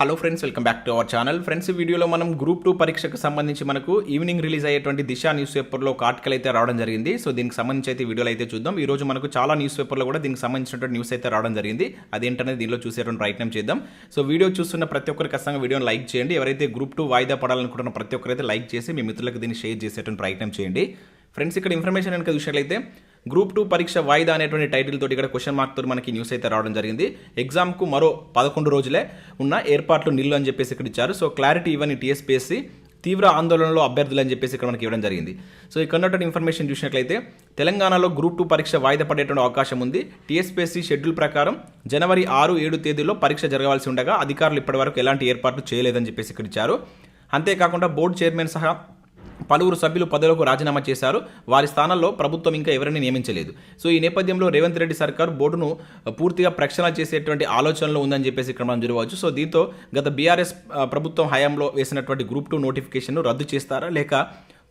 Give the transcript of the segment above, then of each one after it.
Hello friends welcome back to our channel. Friends ఈ వీడియోలో మనం గ్రూప్ టూ పరీక్షకు సంబంధించి మనకు ఈవినింగ్ రిలీజ్ అయ్యేటువంటి దిశ న్యూస్ పేపర్లో ఒక ఆర్టికల్ అయితే రావడం జరిగింది. సో దీనికి సంబంధించి అయితే వీడియోలో అయితే చూద్దాం. ఈ రోజు మనకు చాలా న్యూస్ పేపర్లో కూడా దీనికి సంబంధించినటువంటి న్యూస్ అయితే రావడం జరిగింది. అదేంటనేది దీనిలో చూసేటువంటి ప్రయత్నం చేద్దాం. సో వీడియో చూస్తున్న ప్రతి ఒక్కరికి ఖచ్చితంగా వీడియోని లైక్ చేయండి. ఎవరైతే గ్రూప్ టూ వాయిదా పడాలనుకుంటున్న ప్రతి ఒక్కరైతే లైక్ చేసి మీ మిత్రులకు దీన్ని షేర్ చేసేటువంటి ప్రయత్నం చేయండి. ఫ్రెండ్స్ ఇక్కడ ఇన్ఫర్మేషన్ కనుక చూసినట్లయితే గ్రూప్ టూ పరీక్ష వాయిదా అనేటువంటి టైటిల్ తోటి ఇక్కడ క్వశ్చన్ మార్క్ తోటి మనకి న్యూస్ అయితే రావడం జరిగింది. ఎగ్జామ్కు మరో పదకొండు రోజులే ఉన్న ఏర్పాట్లు నిల్లు అని చెప్పేసి ఇక్కడ ఇచ్చారు. సో క్లారిటీ ఇవ్వని టీఎస్పీఎస్సీ తీవ్ర ఆందోళనలో అభ్యర్థులు అని చెప్పేసి ఇక్కడ మనకి ఇవ్వడం జరిగింది. సో ఇక్కడ ఉన్నటువంటి ఇన్ఫర్మేషన్ చూసినట్లయితే తెలంగాణలో గ్రూప్ టూ పరీక్ష వాయిదా పడేటువంటి అవకాశం ఉంది. టీఎస్పీఎస్సీ షెడ్యూల్ ప్రకారం జనవరి ఆరు ఏడు తేదీలో పరీక్ష జరగవలసి ఉండగా అధికారులు ఇప్పటివరకు ఎలాంటి ఏర్పాట్లు చేయలేదని చెప్పేసి ఇక్కడ ఇచ్చారు. అంతేకాకుండా బోర్డు చైర్మన్ సహా పలువురు సభ్యులు పదవులకు రాజీనామా చేశారు. వారి స్థానాల్లో ప్రభుత్వం ఇంకా ఎవరిని నియమించలేదు. సో ఈ నేపథ్యంలో రేవంత్ రెడ్డి సర్కార్ బోర్డును పూర్తిగా ప్రక్షాళన చేసేటువంటి ఆలోచనలో ఉందని చెప్పేసి ఇక్కడ మనం చూడవచ్చు. సో దీంతో గత బీఆర్ఎస్ ప్రభుత్వం హయాంలో వేసినటువంటి గ్రూప్ టూ నోటిఫికేషన్ను రద్దు చేస్తారా? లేక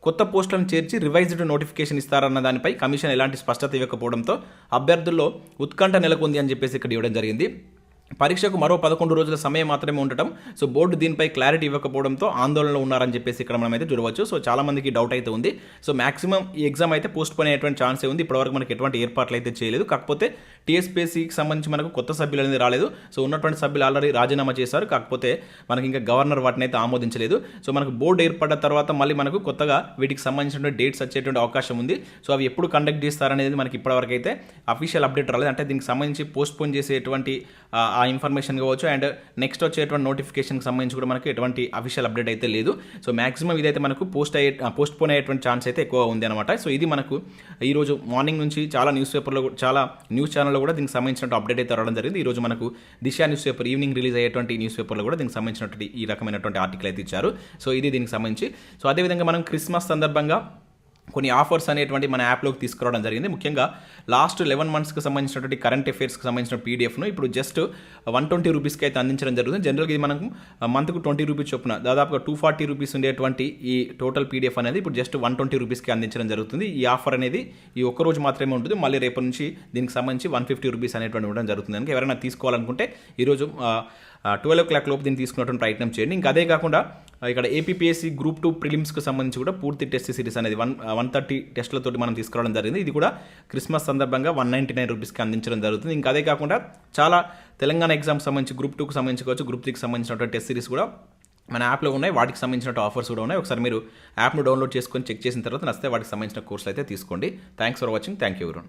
కొత్త పోస్టులను చేర్చి రివైజ్డ్ నోటిఫికేషన్ ఇస్తారన్న దానిపై కమిషన్ ఎలాంటి స్పష్టత ఇవ్వకపోవడంతో అభ్యర్థుల్లో ఉత్కంఠ నెలకొంది అని చెప్పేసి ఇక్కడ ఇవ్వడం జరిగింది. పరీక్షకు మరో పదకొండు రోజుల సమయం మాత్రమే ఉండటం సో బోర్డు దీనిపై క్లారిటీ ఇవ్వకపోవడంతో ఆందోళనలో ఉన్నారని చెప్పేసి ఇక్కడ మనం అయితే చూడవచ్చు. సో చాలామందికి డౌట్ అయితే ఉంది. సో మాక్సిమం ఈ ఎగ్జామ్ అయితే పోస్ట్ పోన్ అయ్యేటువంటి ఛాన్సే ఉంది. ఇప్పటివరకు మనకి ఎటువంటి ఏర్పాట్లు అయితే చేయలేదు. కాకపోతే టీఎస్పీఎస్సీకి సంబంధించి మనకు కొత్త సభ్యులు అనేది రాలేదు. సో ఉన్నటువంటి సభ్యులు ఆల్రెడీ రాజీనామా చేశారు. కాకపోతే మనకి ఇంకా గవర్నర్ వాటిని అయితే ఆమోదించలేదు. సో మనకు బోర్డు ఏర్పడ్డ తర్వాత మళ్ళీ మనకు కొత్తగా వీటికి సంబంధించినటువంటి డేట్స్ వచ్చేటువంటి అవకాశం ఉంది. సో అవి ఎప్పుడు కండక్ట్ చేస్తారనేది మనకి ఇప్పటివరకు అయితే అఫీషియల్ అప్డేట్ రాలేదు. అంటే దీనికి సంబంధించి పోస్ట్ పోన్ చేసేటువంటి ఆ, ఇన్ఫర్మేషన్ కావచ్చు. అండ్ నెక్స్ట్ వచ్చేటువంటి నోటిఫికేషన్కి సంబంధించి కూడా మనకి ఎటువంటి అఫీషియల్ అప్డేట్ అయితే లేదు. సో మాక్సిమం ఇదైతే మనకు పోస్ట్ అయ్యే పోస్ట్ పోన్ అయ్యేటువంటి ఛాన్స్ అయితే ఎక్కువ ఉంది అనమాట సో ఇది మనకు ఈరోజు మార్నింగ్ నుంచి చాలా న్యూస్ పేపర్లో కూడా- చాలా న్యూస్ ఛానల్లో కూడా దీనికి సంబంధించిన అప్డేట్ అయితే రావడం జరిగింది. ఈరోజు మనకు Disha news paper evening release అయ్యేటువంటి న్యూస్ పేపర్లో కూడా దీనికి సంబంధించినటువంటి ఈ రకమైనటువంటి ఆర్టికల్ అయితే ఇచ్చారు. సో ఇది దీనికి సంబంధించి. సో అదేవిధంగా మనం క్రిస్మస్ సందర్భంగా కొన్ని ఆఫర్స్ అనేటువంటి మన యాప్లోకి తీసుకురావడం జరిగింది. ముఖ్యంగా లాస్ట్ లెవెన్ మంత్స్కి సంబంధించినటువంటి కరెంట్ అఫేర్స్కి సంబంధించిన పీడిఎఫ్ను ఇప్పుడు జస్ట్ వన్ ట్వంటీ రూపీస్కి అయితే అందించడం జరుగుతుంది. జనరల్గా ఇది మనకు మంత్కు ట్వంటీ రూపీస్ చొప్పున దాదాపుగా టూ ఫార్టీ రూపీస్ ఉండేటువంటి ఈ టోటల్ పీడిఎఫ్ అనేది ఇప్పుడు జస్ట్ వన్ ట్వంటీ రూపీస్కి అందించడం జరుగుతుంది. ఈ ఆఫర్ అనేది ఈ ఒక్క రోజు మాత్రమే ఉంటుంది. మళ్ళీ రేపటి నుంచి దీనికి సంబంధించి వన్ ఫిఫ్టీ రూపీస్ అనేటువంటి ఉండడం జరుగుతుంది. కనుక ఎవరైనా తీసుకోవాలనుకుంటే ఈరోజు ట్వెల్వ్ ఓ క్లాక్ లోపు దీన్ని తీసుకున్నటువంటి ప్రయత్నం చేయండి. ఇంకా అదే కాకుండా ఇక్కడ ఏపీఎస్సీ గ్రూప్ టూ ప్రిలిమ్స్కి సంబంధించి కూడా పూర్తి టెస్ట్ సిరీస్ అనేది వన్ వన్ థర్టీ టెస్ట్లతోటి మనం తీసుకురావడం జరిగింది. ఇది కూడా క్రిస్మస్ సందర్భంగా వన్ నైంటీ నైన్ రూపీస్కి అందించడం జరుగుతుంది. ఇంకా అదే కాకుండా చాలా తెలంగాణ ఎగ్జామ్ సంబంధించి గ్రూప్ టూకి సంబంధించి కావచ్చు గ్రూప్ త్రీకి సంబంధించినటువంటి టెస్ట్ సిరీస్ కూడా మన యాప్లో ఉన్నాయి. వాటికి సంబంధించిన ఆఫర్స్ కూడా ఉన్నాయి. ఒకసారి మీరు యాప్ను డౌన్లోడ్ చేసుకొని చెక్ చేసిన తర్వాత నచ్చితే వాటికి సంబంధించిన కోర్సులు అయితే తీసుకోండి. Thanks for watching thank you ఎవరు